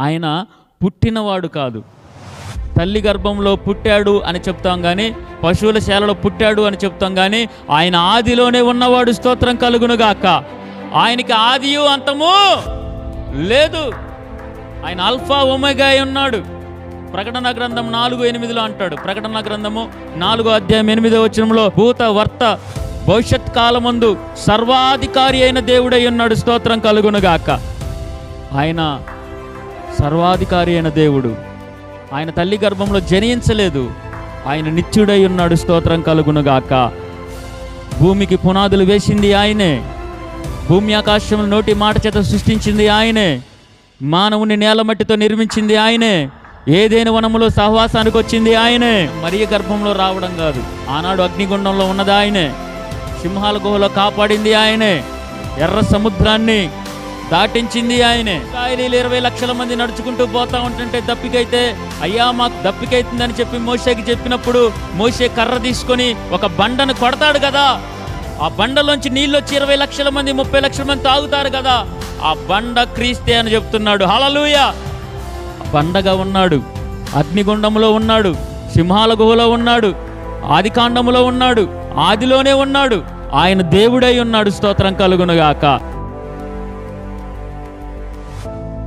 ఆయన పుట్టినవాడు కాదు. తల్లి గర్భంలో పుట్టాడు అని చెప్తాం కానీ పశువుల శాలలో పుట్టాడు అని చెప్తాం కానీ ఆయన ఆదిలోనే ఉన్నవాడు స్తోత్రం కలుగునుగాక. ఆయనకి ఆదియు అంతము లేదు. ఆయన అల్ఫా ఒమెగా అయి ఉన్నాడు. ప్రకటన గ్రంథం నాలుగు ఎనిమిదిలో అంటాడు. ప్రకటన గ్రంథము నాలుగో అధ్యాయం ఎనిమిదో వచనంలో భూత వర్త భవిష్యత్ కాలమందు సర్వాధికారి అయిన దేవుడై ఉన్నాడు. స్తోత్రం కలుగునుగాక. ఆయన సర్వాధికారి అయిన దేవుడు. ఆయన తల్లి గర్భంలో జనించలేదు. ఆయన నిత్యుడై ఉన్నాడు. స్తోత్రం కలుగునుగాక. భూమికి పునాదులు వేసింది ఆయనే. భూమి ఆకాశం నోటి మాట చేత సృష్టించింది ఆయనే. మానవుని నేలమట్టితో నిర్మించింది ఆయనే. ఏదైనా వనములో సహవాసానికి వచ్చింది ఆయనే. మరియ గర్భంలో రావడం కాదు. ఆనాడు అగ్నిగుండంలో ఉన్నది ఆయనే. సింహాల గుహలో కాపాడింది ఆయనే. ఎర్ర సముద్రాన్ని దాటించింది ఆయనే. ఇస్రాయలీలు ఇరవై లక్షల మంది నడుచుకుంటూ పోతా ఉంటుంటే దప్పికైతే అయ్యా మాకు దప్పికైతుందని చెప్పి మోషేకి చెప్పినప్పుడు మోషే కర్ర తీసుకొని ఒక బండను కొడతాడు కదా. ఆ బండలోంచి నీళ్ళు వచ్చి ఇరవై లక్షల మంది ముప్పై లక్షల మంది తాగుతారు కదా. ఆ బండ క్రీస్తే అని చెప్తున్నాడు. హలలుయ బండగా ఉన్నాడు. అగ్నిగుండంలో ఉన్నాడు. సింహాల గుహలో ఉన్నాడు. ఆదికాండంలో ఉన్నాడు. ఆదిలోనే ఉన్నాడు. ఆయన దేవుడై ఉన్నాడు. స్తోత్రం కలుగునుగాక. you